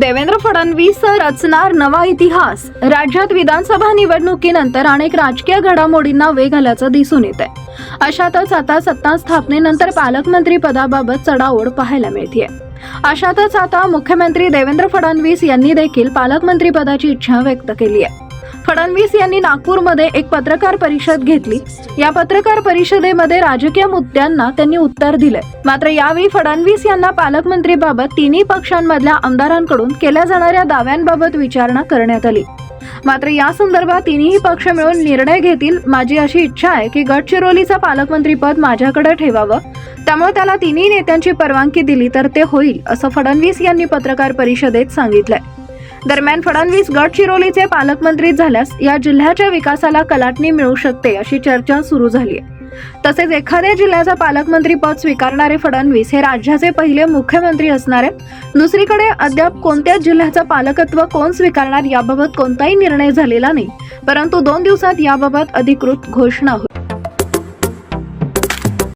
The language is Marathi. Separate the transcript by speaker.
Speaker 1: देवेंद्र फडणवीस रचणार नवा इतिहास. राज्यात विधानसभा निवडणुकीनंतर अनेक राजकीय घडामोडींना वेग आल्याचं दिसून येत आहे अशातच आता सत्ता स्थापनेनंतर पालकमंत्री पदाबाबत चढाओढ पाहायला मिळतीये. अशातच आता मुख्यमंत्री देवेंद्र फडणवीस यांनी देखील पालकमंत्री पदाची इच्छा व्यक्त केली आहे फडणवीस यांनी नागपूरमध्ये एक पत्रकार परिषद घेतली. या पत्रकार परिषदेमध्ये राजकीय मुद्द्यांना त्यांनी उत्तर दिले मात्र यावेळी फडणवीस यांना पालकमंत्रीबाबत तिन्ही पक्षांमधल्या आमदारांकडून केल्या जाणाऱ्या दाव्यांबाबत विचारणा करण्यात आली. मात्र या संदर्भात तिन्ही पक्ष मिळून निर्णय घेतील माझी अशी इच्छा आहे की गडचिरोलीचं पालकमंत्रीपद माझ्याकडे ठेवावं. त्यामुळे त्याला तिन्ही नेत्यांची परवानगी दिली तर ते होईल असं फडणवीस यांनी पत्रकार परिषदेत सांगितलंय. दरम्यान फडणवीस गडचिरोलीचे पालकमंत्री झाल्यास या जिल्ह्याच्या विकासाला कलाटणी मिळू शकते अशी चर्चा सुरू झाली आहे. तसेच एखाद्या जिल्ह्याचा पालकमंत्री पद स्वीकारणारे फडणवीस हे राज्याचे पहिले मुख्यमंत्री असणार आहेत. दुसरीकडे अद्याप कोणत्याच जिल्ह्याचं पालकत्व कोण स्वीकारणार याबाबत कोणताही निर्णय झालेला नाही. परंतु दोन दिवसात याबाबत अधिकृत घोषणा होईल.